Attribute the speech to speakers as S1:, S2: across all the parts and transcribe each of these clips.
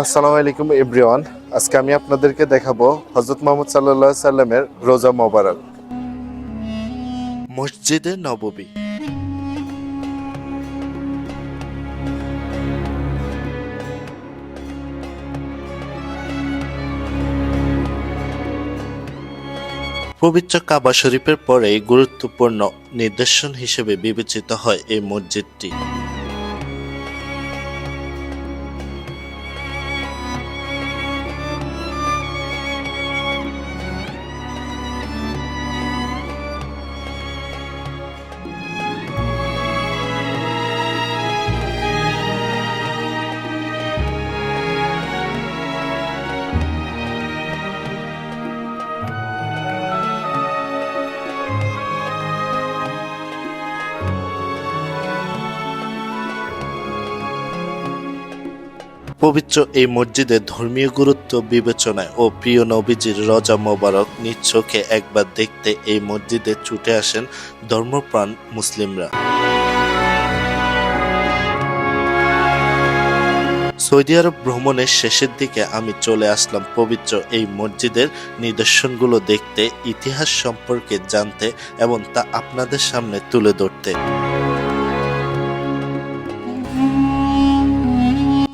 S1: আসসালামু আলাইকুম, এভরিওয়ান। আজকে আমি আপনাদেরকে দেখাবো হজরত মোহাম্মদ সাল্লাহ সাল্লামের রোজা মোবারক। মসজিদে নববী। পবিত্র কাবা শরীফের পরেই গুরুত্বপূর্ণ নিদর্শন হিসেবে বিবেচিত হয় এই মসজিদটি। পবিত্র এই মসজিদের ধর্মীয় গুরুত্ব, বিবেচনায় ও প্রিয় নবীজির রজা মোবারক চোখে একবার দেখতে এই মসজিদে ছুটে আসেন ধর্মপ্রাণ মুসলিমরা। সৌদি আরব ভ্রমণের শেষের দিকে আমি চলে আসলাম পবিত্র এই মসজিদের নিদর্শনগুলো দেখতে, ইতিহাস সম্পর্কে জানতে এবং তা আপনাদের সামনে তুলে ধরতে।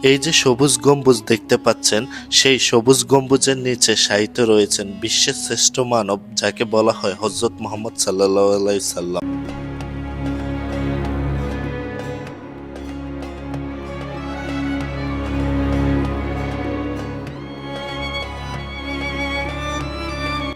S1: এই যে সবুজ গম্বুজ দেখতে পাচ্ছেন, সেই সবুজ গম্বুজের নিচে সাহিত্য রয়েছেন বিশ্বের শ্রেষ্ঠ মানব, যাকে বলা হয় হজরত মোহাম্মদ সাল্লাহ সাল্লাম।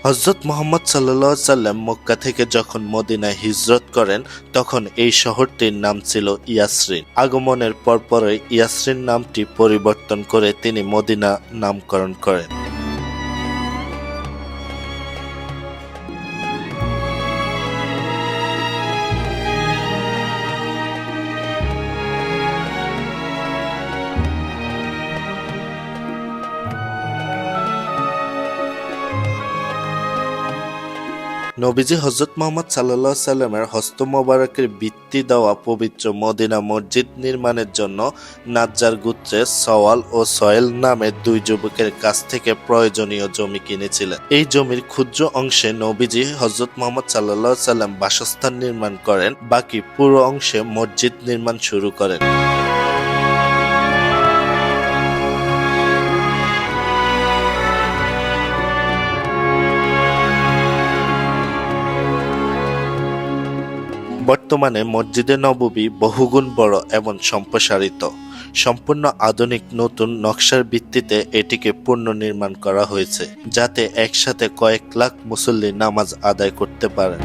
S1: হজরত মোহাম্মদ সাল্লা সাল্লাম মক্কা থেকে যখন মদিনায় হিজরত করেন, তখন এই শহরটির নাম ছিল ইয়াসরিন। আগমনের পরপরই ইয়াসরিন নামটি পরিবর্তন করে তিনি মদিনা নামকরণ করেন। নবীজি হজরত মোহাম্মদ সাল্লাহ সাল্লামের হস্ত মোবারকের বৃত্তি দেওয়া পবিত্র মদিনা মসজিদ নির্মাণের জন্য নাজ্জার গোত্রের সওয়াল ও সয়েল নামে দুই যুবকের কাছ থেকে প্রয়োজনীয় জমি কিনেছিলেন। এই জমির ক্ষুদ্র অংশে নবীজি হজরত মোহাম্মদ সাল্লাহ সাল্লাম বাসস্থান নির্মাণ করেন, বাকি পুরো অংশে মসজিদ নির্মাণ শুরু করেন। বর্তমানে মসজিদে নববী বহুগুণ বড় এবং সম্প্রসারিত। সম্পূর্ণ আধুনিক নতুন নকশার ভিত্তিতে এটিকে পুনর্নির্মাণ করা হয়েছে, যাতে একসাথে কয়েক লাখ মুসল্লি নামাজ আদায় করতে পারেন।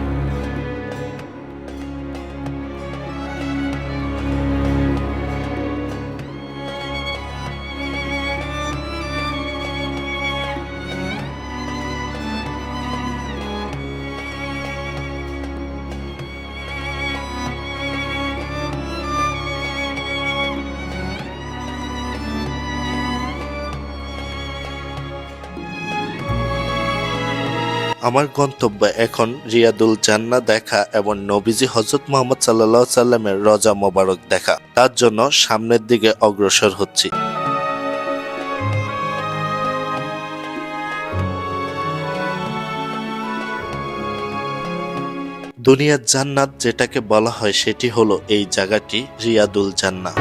S1: আমার গন্তব্য এখন রিয়াদুল জান্না দেখা এবং নবীজি হজরত মোহাম্মদ সাল্লাহ সাল্লামের রজা মোবারক দেখা। তার জন্য সামনের দিকে অগ্রসর হচ্ছি। দুনিয়ার জান্নাত যেটাকে বলা হয় সেটি হলো এই জায়গাটি রিয়াদুল জান্না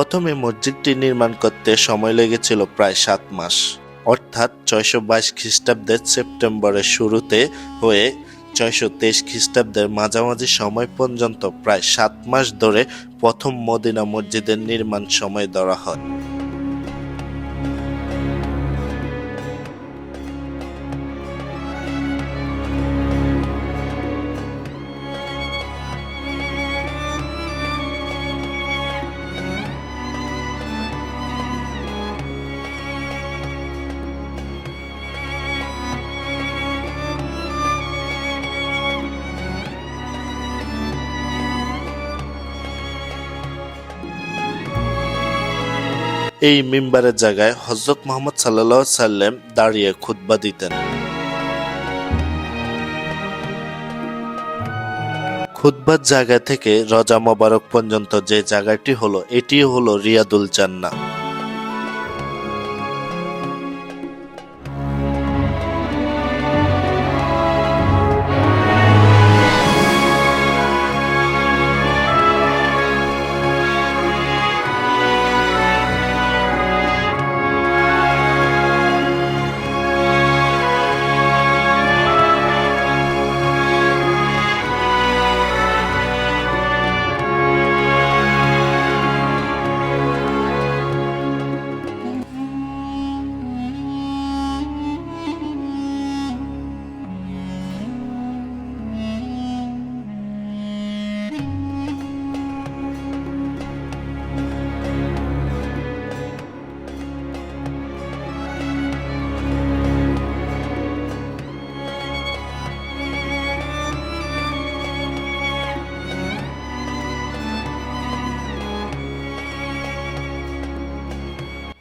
S1: প্রথমে মসজিদটি নির্মাণ করতে সময় লেগেছিল প্রায় সাত মাস। অর্থাৎ ছয়শো বাইশ খ্রিস্টাব্দের সেপ্টেম্বরের শুরুতে হয়ে ছয়শো তেইশ খ্রিস্টাব্দের মাঝামাঝি সময় পর্যন্ত প্রায় সাত মাস ধরে প্রথম মদিনা মসজিদের নির্মাণ সময় ধরা হয়। এই মেম্বারের জায়গায় হজরত মোহাম্মদ সাল্লাহ সাল্লাম দাঁড়িয়ে খুতবা দিতেন। খুদ্বার জায়গা থেকে রজা মোবারক পর্যন্ত যে জায়গাটি হলো এটি হলো রিয়াদুল জান্নাহ।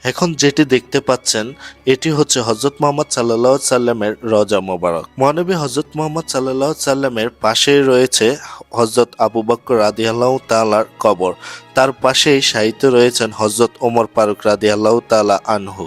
S1: এখন যেটি দেখতে পাচ্ছেন, এটি হচ্ছে হজরত মোহাম্মদ সাল্লাহ সাল্লামের রজা মোবারক। মহানবী হজরত মোহাম্মদ সাল্লাহ সাল্লামের পাশেই রয়েছে হজরত আবু বক্কর রাদি আল্লাহ তালার কবর। তার পাশেই সাহিত্য রয়েছেন হজরত ওমর ফারুক রাদি আল্লাহ তালা আনহু।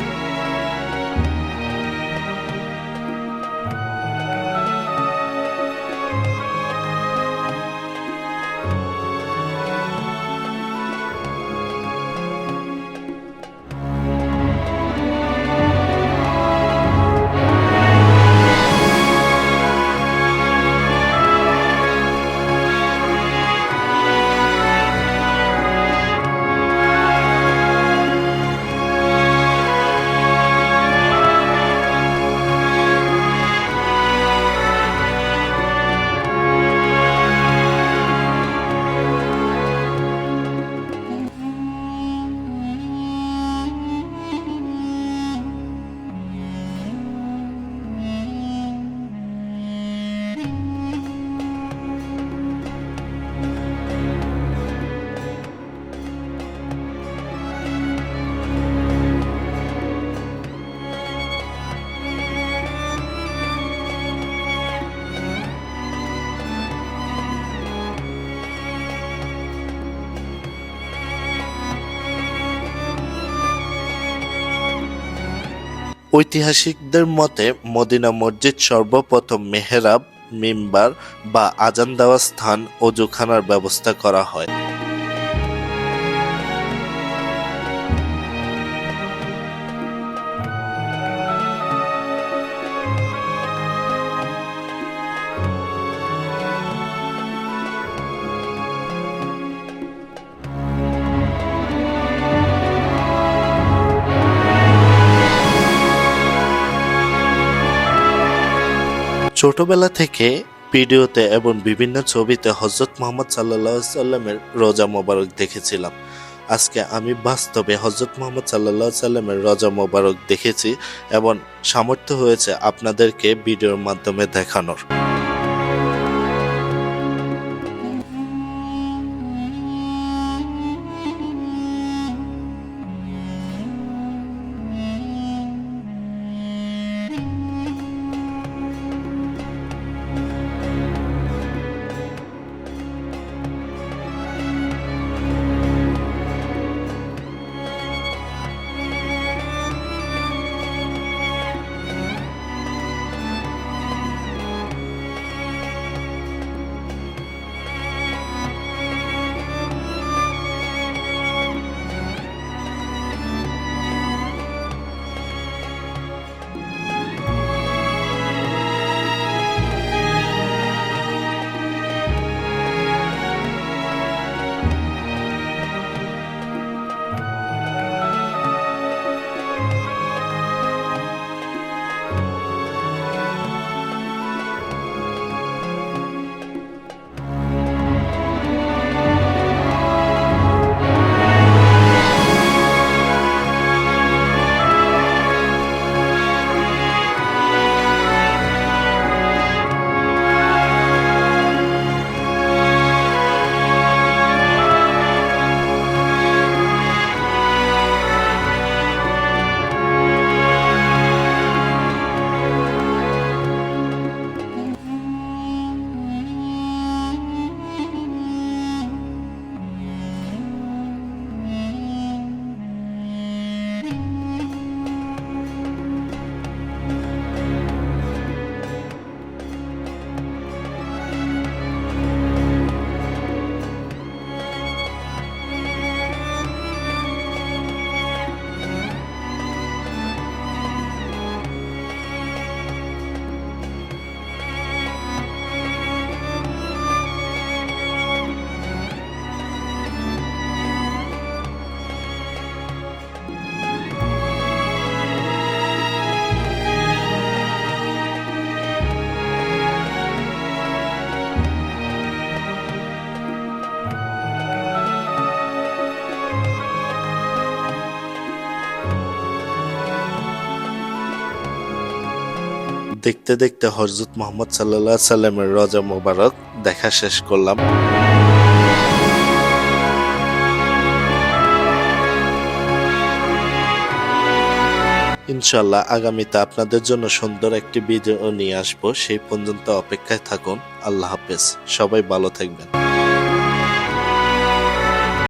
S1: ঐতিহাসিকদের মতে, মদিনা মসজিদ সর্বপ্রথম মেহরাব, মিম্বার বা আজান দেওয়া স্থান ওজুখানার ব্যবস্থা করা হয়। ছোটবেলা থেকে ভিডিওতে এবং বিভিন্ন ছবিতে হজরত মোহাম্মদ সাল্লাহ সাল্লামের রোজা মোবারক দেখেছিলাম। আজকে আমি বাস্তবে হজরত মোহাম্মদ সাল্লাহ সাল্লামের রোজা মোবারক দেখেছি এবং সামর্থ্য হয়েছে আপনাদেরকে ভিডিওর মাধ্যমে দেখানোর। দেখতে দেখতে হজরত মোহাম্মদ সাল্লাহ সাল্লামের রজা মোবারক দেখা শেষ করলাম। ইনশাল্লাহ আগামীতে আপনাদের জন্য সুন্দর একটি ভিডিও নিয়ে আসব। সেই পর্যন্ত অপেক্ষায় থাকুন। আল্লাহ হাফেজ। সবাই ভালো থাকবেন।